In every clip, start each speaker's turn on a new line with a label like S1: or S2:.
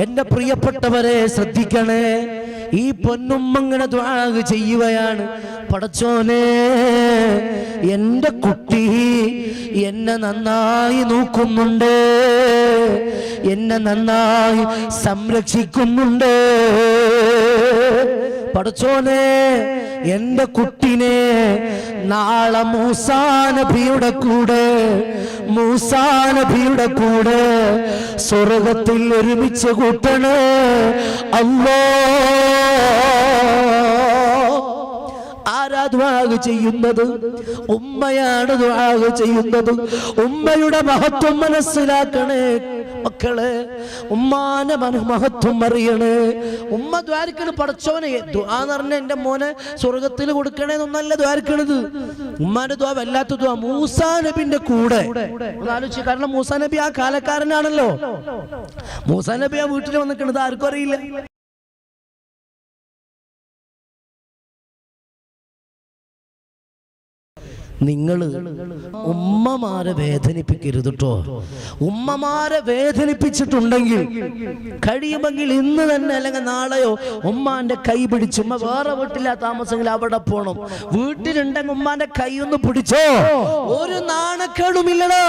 S1: എന്റെ പ്രിയപ്പെട്ടവരെ ശ്രദ്ധിക്കണേ. ഈ പൊന്നുമ്മങ്ങനെ ദ്വാഗ് ചെയ്യുകയാണ്. പടച്ചോനെ എന്റെ കുട്ടി എന്നെ നന്നായി നോക്കുന്നുണ്ട്. എന്നെ നന്നായി സംരക്ഷിക്കുന്നുണ്ട്. പടച്ചോനെ എന്റെ കുട്ടിനെ നാളെ മൂസാനബിയുടെ കൂടെ മൂസാനബിയുടെ കൂടെ സ്വർഗത്തിൽ ഒരുമിച്ച് കൂട്ടണേ. അല്ലോ. ചെയ്യുന്നത്? ഉമ്മയാണ് ചെയ്യുന്നത്. ഉമ്മയുടെ മഹത്വം മനസ്സിലാക്കണേ. മക്കളെ ഉമ്മാനെ മഹത്വം അറിയണേ. ഉമ്മ ദ്വാരക്കണ് പടച്ചോനെ ദ്വാന്ന് പറഞ്ഞ എന്റെ മോനെ സ്വർഗത്തിൽ കൊടുക്കണേന്നൊന്നല്ല ദ്വാരക്കണത്. ഉമ്മാന്റെ ദ്വാ വല്ലാത്ത ദ്വാ മൂസാ നബിന്റെ കൂടെ. ആലോചിച്ച് കാരണം മൂസാ നബി ആ കാലക്കാരനാണല്ലോ. മൂസാ നബി ആ വീട്ടിൽ വന്നിക്കണത് ആർക്കും അറിയില്ല. നിങ്ങൾ ഉമ്മമാരെ വേദനിപ്പിക്കരുത് കേട്ടോ ഉമ്മമാരെ വേദനിപ്പിച്ചിട്ടുണ്ടെങ്കിൽ കഴിയുമെങ്കിൽ ഇന്ന് തന്നെ അല്ലെങ്കിൽ നാളെയോ ഉമ്മാന്റെ കൈ പിടിച്ച് ഉമ്മ വേറെ വീട്ടിലാ താമസമെങ്കിൽ അവിടെ പോണം. വീട്ടിലുണ്ടെങ്കിൽ ഉമ്മാന്റെ കൈ ഒന്ന് പിടിച്ചോ. ഒരു നാണക്കേടുമില്ലടാ.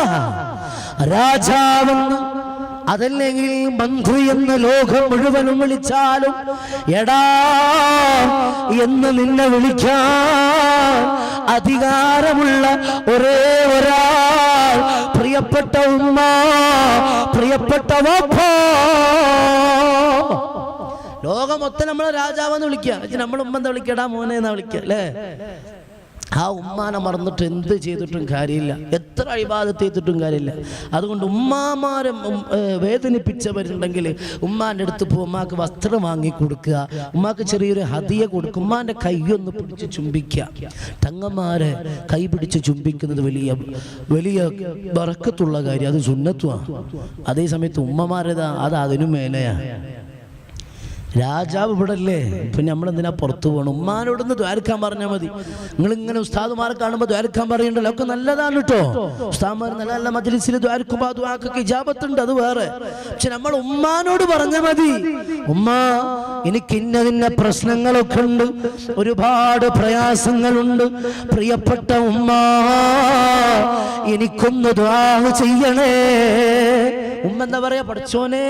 S1: രാജാവെന്ന് അതല്ലെങ്കിൽ ബന്ധു എന്ന ലോകം മുഴുവനും വിളിച്ചാലും എടാ എന്ന് നിന്നെ വിളിക്കാൻ അധികാരമുള്ള ഒരേ ഒരാൾ പ്രിയപ്പെട്ട ഉമ്മ പ്രിയപ്പെട്ട വാപ്പ. ലോകം മൊത്തം നമ്മളെ രാജാവെന്ന് വിളിക്കുക. നമ്മൾ ഉമ്മ എന്താ വിളിക്കടാ മോനെ എന്നാ വിളിക്കുക അല്ലേ? ആ ഉമ്മാനെ മറന്നിട്ട് എന്ത് ചെയ്തിട്ടും കാര്യമില്ല. എത്ര അഴിബാദത്ത് ചെയ്തിട്ടും കാര്യമില്ല. അതുകൊണ്ട് ഉമ്മാമാരെ വേദനിപ്പിച്ചവരുണ്ടെങ്കിൽ ഉമ്മാന്റെ അടുത്ത് പോകും ഉമ്മാക്ക് വസ്ത്രം വാങ്ങി കൊടുക്കുക ഉമ്മാക്ക് ചെറിയൊരു ഹതിയ കൊടുക്കുക ഉമ്മാന്റെ കൈയൊന്ന് പിടിച്ച് ചുംബിക്കുക. തങ്ങന്മാരെ കൈ പിടിച്ച് ചുംബിക്കുന്നത് വലിയ വലിയ വറക്കത്തുള്ള കാര്യം അത് സുന്നത്വമാണ് അതേ സമയത്ത് ഉമ്മമാരേതാ അത് അതിനു മേലെയാ. രാജാവ് ഇവിടെ അല്ലേ പിന്നെ നമ്മൾ എന്തിനാ പുറത്തു പോകണം ഉമ്മാനോടൊന്ന് ദ്വാരക്കാൻ പറഞ്ഞാൽ മതി. നിങ്ങൾ ഇങ്ങനെ ഉസ്താദുമാരെ കാണുമ്പോൾ ദ്വാരക്കാൻ പറയണ്ടല്ലോ? ഒക്കെ നല്ലതാണ് കേട്ടോ ഉസ്താദ്മാർ നല്ല നല്ല മജ്ലിസിൽ ദ്വാരക്കുമ്പോൾ അത് വേറെ. പക്ഷെ നമ്മൾ ഉമ്മാനോട് പറഞ്ഞാൽ മതി. ഉമ്മ എനിക്ക് ഇന്നതിന്ന പ്രശ്നങ്ങളൊക്കെ ഉണ്ട്. ഒരുപാട് പ്രയാസങ്ങളുണ്ട്. പ്രിയപ്പെട്ട ഉമ്മ എനിക്കൊന്ന് ദ്വാ ചെയ്യണേ. ഉമ്മ എന്താ പറയാ? പഠിച്ചോനെ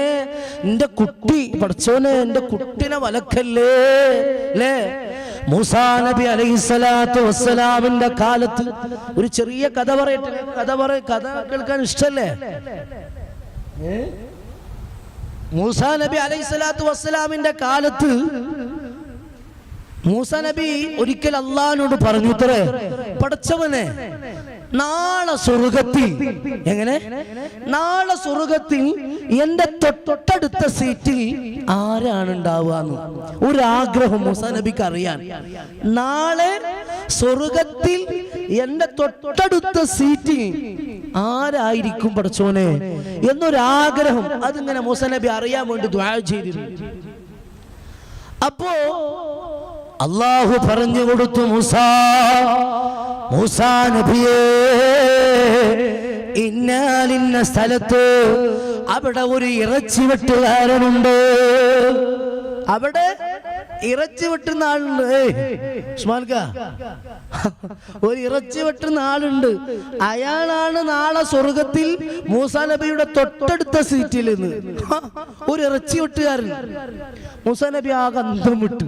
S1: എന്റെ കുട്ടി പഠിച്ചോനെ എന്റെ കുട്ടിനെ വലക്കല്ലേ? അല്ലേ മൂസാ നബി അലൈഹിസ്സലാത്തു വസ്സലാമിന്റെ കാലത്ത് ഒരു ചെറിയ കഥ പറയട്ടെ? കഥ പറയ കഥ കേൾക്കാൻ ഇഷ്ടല്ലേ? മൂസാ നബി അലൈഹിസ്സലാത്തു വസ്സലാമിന്റെ കാലത്ത് മൂസ നബി ഒരിക്കൽ അള്ളഹാനോട് പറഞ്ഞു ഇത്രേ പടച്ചവനെ നാളെ സ്വർഗത്തിൽ. എങ്ങനെ? നാളെ സ്വർഗത്തിൽ എന്റെ തൊട്ടടുത്ത സീറ്റിൽ ആരാണ് ഉണ്ടാവുക ഒരാഗ്രഹം മൂസ നബിക്ക് അറിയാൻ. നാളെ സ്വർഗത്തിൽ എന്റെ തൊട്ടടുത്ത സീറ്റിൽ ആരായിരിക്കും പഠിച്ചോനെ? എന്നൊരാഗ്രഹം അതിങ്ങനെ മൂസ നബി അറിയാൻ വേണ്ടി ദ്വാഴ ചെയ്തിരുന്നു. അപ്പോ അള്ളാഹു പറഞ്ഞു കൊടുത്തു മൂസാ. മൂസ നബിയേ ഇന്നാലിന്ന സ്ഥലത്ത് അവിടെ ഒരു ഇറച്ചി വെട്ടുകാരനുണ്ട്. അവിടെ ഇറച്ചി വെട്ടുന്ന ആളുണ്ട്. ഉസ്മാൻക ഒരു ഇറച്ചി വെട്ടുന്ന ആളുണ്ട്. അയാളാണ് നാളെ സ്വർഗത്തിൽ മൂസാ നബിയുടെ തൊട്ടടുത്ത സീറ്റിൽ നിന്ന്. ഒരു ഇറച്ചി വെട്ടുകാരൻ. മൂസാ നബി ആകെ അന്തം വിട്ടു.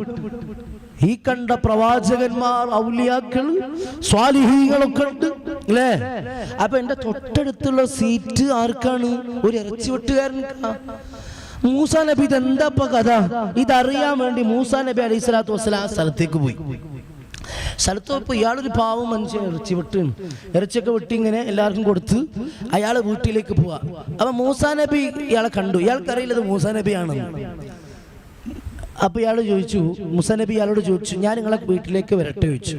S1: ഈ കണ്ട പ്രവാചകന്മാർ ഔലിയാക്കൾ സ്വാലിഹീകളൊക്കെ ഉണ്ട് അല്ലേ? അപ്പൊ എന്റെ തൊട്ടടുത്തുള്ള സീറ്റ് ആർക്കാണ്? ഒരു ഇറച്ചി വെട്ടുകാരൻ മൂസാ നബി ഇത് ഇപ്പൊ കഥ? ഇതറിയാൻ വേണ്ടി മൂസാ നബി അലൈഹി സ്വലാത്തു വസ്സലാം ആ സ്ഥലത്തേക്ക് പോയി. സ്ഥലത്ത് പോയപ്പോ ഇയാളൊരു പാവം മനുഷ്യൻ ഇറച്ചി വെട്ട് ഇറച്ചിയൊക്കെ വെട്ടി ഇങ്ങനെ എല്ലാവർക്കും കൊടുത്ത് അയാൾ വീട്ടിലേക്ക് പോവാ. അപ്പൊ മൂസാ നബി ഇയാളെ കണ്ടു. ഇയാൾക്കറിയില്ലത് മൂസാ നബിയാണെന്ന്. അപ്പൊ ഇയാൾ ചോദിച്ചു മുസനബി ഇയാളോട് ചോദിച്ചു ഞാൻ നിങ്ങളെ വീട്ടിലേക്ക് വരട്ടെ? ചോദിച്ചു.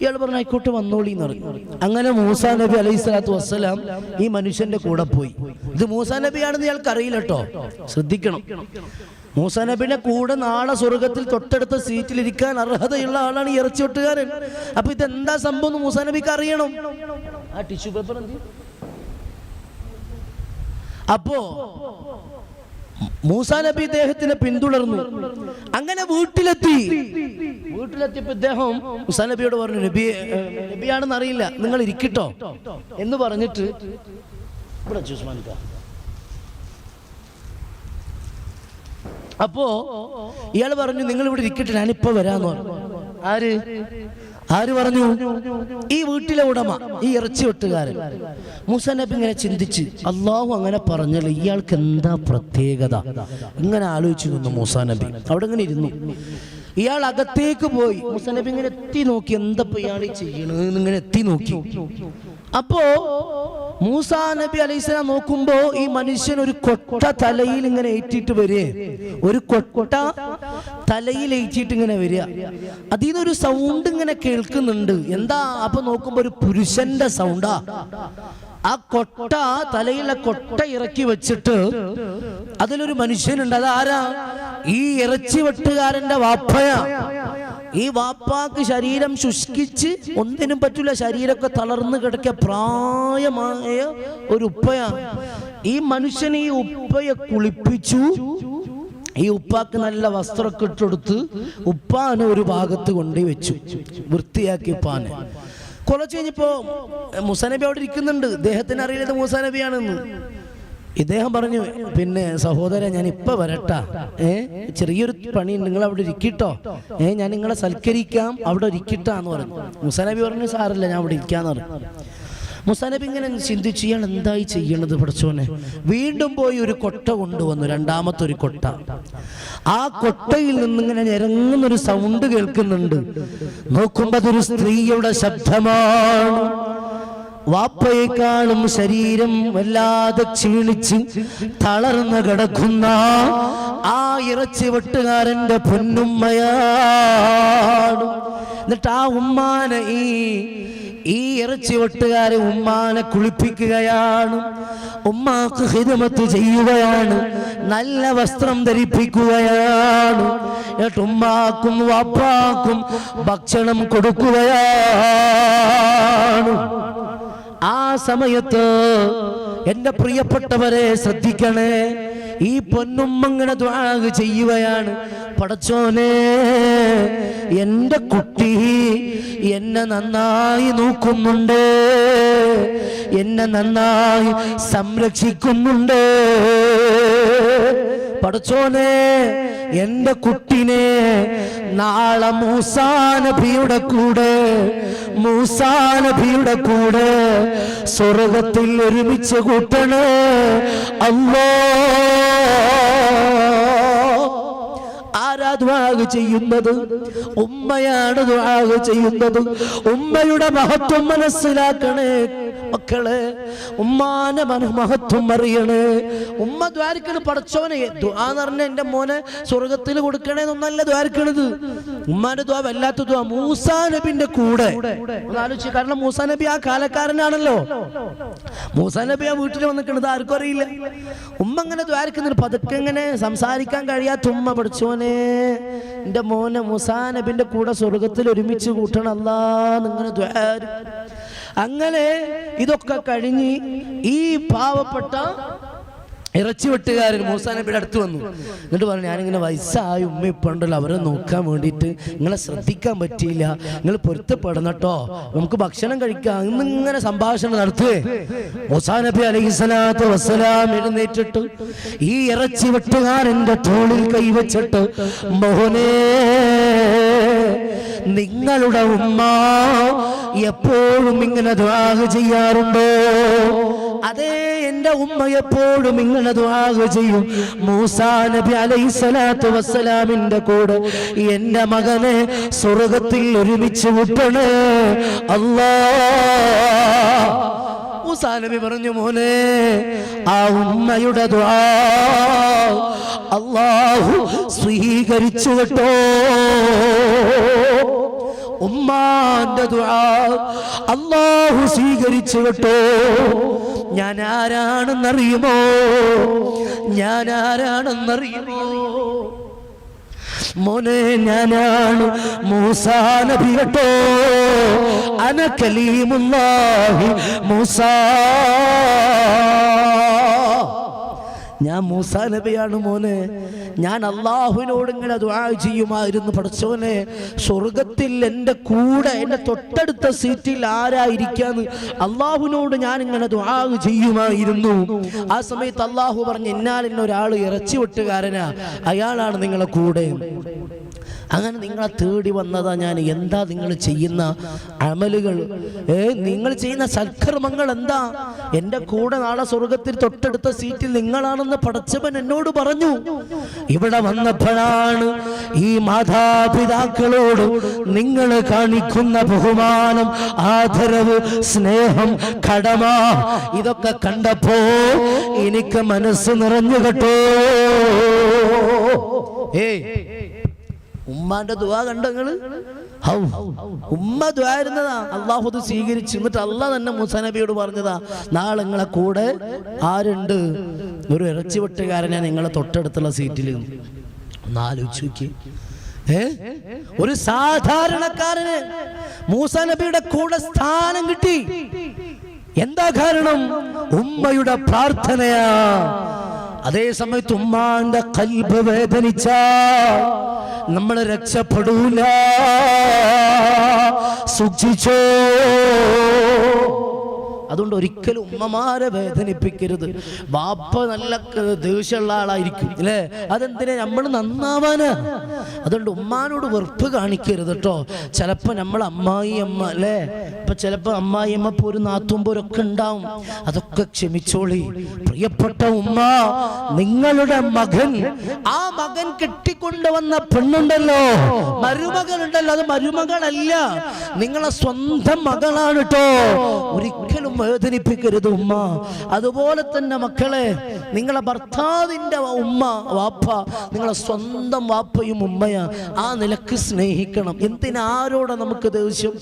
S1: ഇയാൾ പറഞ്ഞു ആയിക്കോട്ടെ വന്നോളി എന്ന് പറഞ്ഞു. അങ്ങനെ മൂസാ നബി അലൈഹി സ്വലാത്തു വസ്സലാം ഈ മനുഷ്യന്റെ കൂടെ പോയി. ഇത് മൂസാ നബിയാണെന്ന് ഇയാൾക്ക് അറിയില്ല കേട്ടോ ശ്രദ്ധിക്കണം. മൂസാ നബിയുടെ കൂടെ നാളെ സ്വർഗത്തിൽ തൊട്ടടുത്ത സീറ്റിൽ ഇരിക്കാൻ അർഹതയുള്ള ആളാണ് ഈ ഇറച്ചി ഒട്ടുകാരൻ അപ്പൊ ഇതെന്താ സംഭവം എന്ന് മൂസാ നബിക്ക് അറിയണം. ആ ടിഷ്യൂ പേപ്പർ എന്ത്? അപ്പോ മൂസാ നബി ഇദ്ദേഹത്തിനെ പിന്തുടർന്നു. അങ്ങനെ വീട്ടിലെത്തി. വീട്ടിലെത്തിയപ്പോ ഇദ്ദേഹം മൂസാ നബിയോട് പറഞ്ഞു നബി നബിയാണെന്ന് അറിയില്ല നിങ്ങൾ ഇരിക്കട്ടോ. എന്ന് പറഞ്ഞിട്ട് ഇവിടെ. അപ്പോ ഇയാൾ പറഞ്ഞു നിങ്ങൾ ഇവിടെ ഇരിക്കട്ടെ ഞാനിപ്പോ വരാന്ന് പറഞ്ഞു. ആര്? ആര് പറഞ്ഞു? ഈ വീട്ടിലെ ഉടമ ഈ ഇറച്ചി വെട്ടുകാരൻ. മൂസ നബി ഇങ്ങനെ ചിന്തിച്ച് അള്ളാഹു അങ്ങനെ പറഞ്ഞല്ലോ ഇയാൾക്ക് എന്താ പ്രത്യേകത? ഇങ്ങനെ ആലോചിച്ചു നിന്നു മുസാനബി അവിടെ ഇങ്ങനെ ഇരുന്നു. ഇയാൾ അകത്തേക്ക് പോയി. മൂസ നബി ഇങ്ങനെ എത്തി നോക്കി എന്താ ഇയാൾ ചെയ്യണെന്ന് ഇങ്ങനെ എത്തി നോക്കി. അപ്പോ മൂസാ നബി അലൈസ്ല നോക്കുമ്പോ ഈ മനുഷ്യൻ ഒരു കൊട്ട തലയിൽ ഇങ്ങനെ ഏറ്റിട്ട് വരിക ഒരു കൊട്ട തലയിൽ ഏറ്റിട്ട് ഇങ്ങനെ വരിക. അതിൽ നിന്നൊരു സൗണ്ട് ഇങ്ങനെ കേൾക്കുന്നുണ്ട്. എന്താ? അപ്പൊ നോക്കുമ്പോ ഒരു പുരുഷന്റെ സൗണ്ടാ ആ. കൊട്ട തലയിലെ കൊട്ട ഇറക്കി വെച്ചിട്ട് അതിലൊരു മനുഷ്യനുണ്ട്. അതാരാ? ഈ ഇറച്ചി വെട്ടുകാരന്റെ വാപ്പയാ. ഈ വാപ്പാക്ക് ശരീരം ശുഷ്കിച്ച് ഒന്നിനും പറ്റില്ല ശരീരമൊക്കെ തളർന്നു കിടക്ക പ്രായമായ ഒരു ഉപ്പയാണ് ഈ മനുഷ്യൻ ഈ ഉപ്പയെ കുളിപ്പിച്ചു. ഈ ഉപ്പാക്ക് നല്ല വസ്ത്രമൊക്കെ ഇട്ടെടുത്ത് ഉപ്പാന് ഒരു ഭാഗത്ത് കൊണ്ടു വെച്ചു വൃത്തിയാക്കി ഉപ്പാന്. കുറച്ച് കഴിഞ്ഞപ്പോ മുസാനബി അവിടെ ഇരിക്കുന്നുണ്ട്. ദേഹത്തിന് അറിയില്ലത് മുസാനബിയാണെന്ന്. ഇദ്ദേഹം പറഞ്ഞു പിന്നെ സഹോദരൻ ഞാൻ ഇപ്പൊ വരട്ട. ഏ ചെറിയൊരു പണി നിങ്ങൾ അവിടെ ഇരിക്കിട്ടോ. ഏ ഞാൻ നിങ്ങളെ സൽക്കരിക്കാം അവിടെ ഇരിക്കിട്ടാന്ന് പറഞ്ഞു. മുസാനബി പറഞ്ഞു സാറില്ല ഞാൻ അവിടെ ഇരിക്കാന്ന് പറഞ്ഞു. മുസാനബി ഇങ്ങനെ ചിന്തിച്ചു ഇയാൾ എന്തായി ചെയ്യണത് പഠിച്ചോനെ വീണ്ടും പോയി ഒരു കൊട്ട കൊണ്ടുവന്നു രണ്ടാമത്തെ ഒരു കൊട്ട. ആ കൊട്ടയിൽ നിന്നിങ്ങനെ ഇറങ്ങുന്നൊരു സൗണ്ട് കേൾക്കുന്നുണ്ട്. നോക്കുമ്പോ അതൊരു സ്ത്രീയുടെ ശബ്ദമാണ്. വാപ്പയെക്കാളും ശരീരം വല്ലാതെ ക്ഷീണിച്ച് തളർന്ന് കിടക്കുന്ന ആ ഇറച്ചി വെട്ടുകാരന്റെ പൊന്നുമ്മയാണ്. എന്നിട്ട് ആ ഉമ്മാനെ ഈ ഈ ഇറച്ചി വെട്ടുകാരെ ഉമ്മാനെ കുളിപ്പിക്കുകയാണ്. ഉമ്മാക്ക് ഹിതമത്ത് ചെയ്യുകയാണ്. നല്ല വസ്ത്രം ധരിപ്പിക്കുകയാണ്. എന്നിട്ട് ഉമ്മാക്കും വാപ്പാക്കും ഭക്ഷണം കൊടുക്കുകയാണ്. ആ സമയത്ത് എന്റെ പ്രിയപ്പെട്ടവരെ ശ്രദ്ധിക്കണേ ഈ പൊന്നുമ്മങ്ങനെ ദ്വാഗ് ചെയ്യുകയാണ്. പടച്ചോനെ എന്റെ കുട്ടി എന്നെ നന്നായി നോക്കുന്നുണ്ട്. എന്നെ നന്നായി സംരക്ഷിക്കുന്നുണ്ട്. പടച്ചോനെ എന്റെ കുട്ടിനെ നാളെ മൂസാ നബിയുടെ കൂടെ മൂസാ നബിയുടെ കൂടെ സ്വർഗത്തിൽ ഒരുമിച്ച് കൂട്ടണേ. അല്ലോ. ചെയ്യുന്നത്? ഉമ്മയാണ് ചെയ്യുന്നത്. ഉമ്മയുടെ മഹത്വം മനസ്സിലാക്കണേ. മക്കളെ ഉമ്മാനെ മന മഹത്വം അറിയണേ. ഉമ്മ ദ്വാരക്കണ് പടച്ചോനെ ദ്വാന്ന് പറഞ്ഞ എന്റെ മോനെ സ്വർഗത്തിൽ കൊടുക്കണേന്നൊന്നല്ല ദ്വാരക്കണത്. ഉമ്മാന്റെ ദ്വാ വല്ലാത്ത ദ്വാ മൂസാ നബിന്റെ കൂടെ. ആലോചിച്ചു കാരണം മൂസാ നബി ആ കാലക്കാരനാണല്ലോ. മൂസാ നബി ആ വീട്ടിൽ വന്നിക്കണത് ആർക്കും അറിയില്ല. ഉമ്മ അങ്ങനെ ദ്വാരിക്കുന്നുണ്ട്. പതുക്കെ ഇങ്ങനെ സംസാരിക്കാൻ കഴിയാത്ത ഉമ്മ പഠിച്ചോനെ എന്റെ മോനെ മൂസാ നബിന്റെ കൂടെ സ്വർഗത്തിൽ ഒരുമിച്ച് കൂട്ടണം അല്ലാ നിങ്ങനെ ദ്വാരി അങ്ങനെ ഇതൊക്കെ കഴിഞ്ഞ് ഈ പാവപ്പെട്ട ഇറച്ചി വെട്ടുകാരൻ മൂസാ നബിയുടെ അടുത്ത് വന്നു. എന്നിട്ട് പറഞ്ഞു ഞാനിങ്ങനെ വയസ്സായ ഉമ്മ ഇപ്പം ഉണ്ടല്ലോ അവരെ നോക്കാൻ വേണ്ടിയിട്ട് നിങ്ങളെ ശ്രദ്ധിക്കാൻ പറ്റിയില്ല. നിങ്ങൾ പൊരുത്തപ്പെടണം കേട്ടോ. നമുക്ക് ഭക്ഷണം കഴിക്കാം. ഇന്നിങ്ങനെ സംഭാഷണം നടത്തുവേ. മൂസാ നബി അലൈഹിസ്സലാത്തു വസ്സലാം എഴുന്നേറ്റിട്ട് ഈ ഇറച്ചി വെട്ടുകാരന്റെ തോളിൽ കൈവച്ചിട്ട് മോഹനേ നിങ്ങളുടെ ഉമ്മ എപ്പോഴും ഇങ്ങനെ ദ്വാഹ ചെയ്യാറുണ്ടോ? അതേ എന്റെ ഉമ്മ എപ്പോഴും ഇങ്ങനെ ദ്വാഹ ചെയ്യും. മൂസാ നബി അലൈഹി സ്വലാത്തു വസ്സലാമിന്റെ കൂടെ എന്റെ മകനെ സ്വർഗത്തിൽ ഒരുമിച്ച് വിട്ടണേ. അല്ലാ. നബി പറഞ്ഞു മോനെ ആ ഉമ്മയുടെ അള്ളാഹു സ്വീകരിച്ചു കേട്ടോ. ഉമ്മാന്റെ അള്ളാഹു സ്വീകരിച്ചു കേട്ടോ ഞാൻ ആരാണെന്നറിയുമോ? ഞാൻ ആരാണെന്നറിയുമോ? മോനെ ഞാനാണ് മൂസാ നബി കേട്ടോ. അന കലീമുല്ലാഹി മൂസാ. ഞാൻ മൂസാ നബിയാണ് മോനെ. ഞാൻ അള്ളാഹുവിനോട് ഇങ്ങനെ ദുആ ചെയ്യുമായിരുന്നു. പഠിച്ചോനെ സ്വർഗത്തിൽ എന്റെ കൂടെ എന്റെ തൊട്ടടുത്ത സീറ്റിൽ ആരായിരിക്കാന്ന് അള്ളാഹുവിനോട് ഞാൻ ഇങ്ങനെ ദുആ ചെയ്യുമായിരുന്നു. ആ സമയത്ത് അള്ളാഹു പറഞ്ഞു എന്നാൽ എന്നൊരാൾ ഇറച്ചി വെട്ടുകാരനാ അയാളാണ് നിങ്ങളെ കൂടെ. അങ്ങനെ നിങ്ങളെ തേടി വന്നതാ ഞാൻ. എന്താ നിങ്ങൾ ചെയ്യുന്ന അമലുകൾ? ഏ നിങ്ങൾ ചെയ്യുന്ന സൽക്കർമ്മങ്ങൾ എന്താ? എന്റെ കൂടെ നാളെ സ്വർഗത്തിൽ തൊട്ടടുത്ത സീറ്റിൽ നിങ്ങളാണെന്ന് പടച്ചവൻ എന്നോട് പറഞ്ഞു. ഇവിടെ വന്നപ്പോഴാണ് ഈ മാതാപിതാക്കളോട് നിങ്ങൾ കാണിക്കുന്ന ബഹുമാനം ആദരവ് സ്നേഹം കടമ ഇതൊക്കെ കണ്ടപ്പോ എനിക്ക് മനസ്സ് നിറഞ്ഞു കേട്ടോ. ഏയ് ഉമ്മാന്റെ ദുവാ കണ്ടങ്ങൾ? ഉമ്മ ദ്വാരുന്നതാ അള്ളാഹു അത് സ്വീകരിച്ചു. എന്നിട്ട് അള്ളാഹ് തന്നെ മൂസ നബിയോട് പറഞ്ഞതാ നാളെ നിങ്ങളെ കൂടെ ആരുണ്ട്? ഒരു ഇറച്ചി വെട്ടുകാരനെ നിങ്ങളെ തൊട്ടടുത്തുള്ള സീറ്റിൽ. ഒന്ന് ആലോചിച്ച് നോക്കി ഏ? ഒരു സാധാരണക്കാരന് മൂസ നബിയുടെ കൂടെ സ്ഥാനം കിട്ടി. എന്താ കാരണം? ഉമ്മയുടെ പ്രാർത്ഥനയാ. അതേ സമയത്ത് ഉമ്മാന്റെ കൽബ് വേദനിച്ച. നമ്മൾ രക്ഷപ്പെടൂല. സൂക്ഷിച്ചോ. അതുകൊണ്ട് ഒരിക്കലും ഉമ്മമാരെ വേദനിപ്പിക്കരുത്. ബാപ്പ നല്ല ദേഷ്യമുള്ള ആളായിരിക്കും അല്ലേ അതെന്തിനാ നമ്മൾ നന്നാവാന്? അതുകൊണ്ട് ഉമ്മാനോട് വെറുപ്പ് കാണിക്കരുത് കേട്ടോ ചിലപ്പോൾ നമ്മൾ അമ്മായി അമ്മ അല്ലേ? ഇപ്പൊ ചിലപ്പോൾ അമ്മായി അമ്മ ഒരു നാത്തുമ്പോരൊക്കെ ഉണ്ടാവും. അതൊക്കെ ക്ഷമിച്ചോളി. പ്രിയപ്പെട്ട ഉമ്മ നിങ്ങളുടെ മകൻ ആ മകൻ കെട്ടിക്കൊണ്ടുവന്ന പെണ്ണുണ്ടല്ലോ. മരുമകളുണ്ടല്ലോ. അത് മരുമകളല്ല. നിങ്ങളെ സ്വന്തം മകളാണ് കേട്ടോ ഒരിക്കലും വേദനിപ്പിക്കരുത് ഉമ്മ. അതുപോലെ തന്നെ മക്കളെ നിങ്ങളെ ഭർത്താവിന്റെ ഉമ്മ വാപ്പ നിങ്ങളെ സ്വന്തം വാപ്പയും ഉമ്മയാ. ആ നിലയ്ക്ക് സ്നേഹിക്കണം. എന്തിനാരോടെ നമുക്ക് ദേഷ്യം?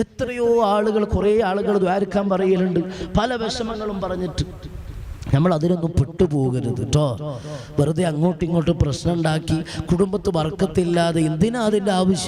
S1: എത്രയോ ആളുകൾ കുറേ ആളുകൾ ദ്വാരക്കാൻ പറയലുണ്ട്. പല വിഷമങ്ങളും പറഞ്ഞിട്ട്. നമ്മൾ അതിനൊന്നും പെട്ടുപോകരുത് കേട്ടോ. വെറുതെ അങ്ങോട്ടും ഇങ്ങോട്ടും പ്രശ്നം ഉണ്ടാക്കി കുടുംബത്ത് വർക്കത്തില്ലാതെ എന്തിനാ അതിന്റെ ആവശ്യം?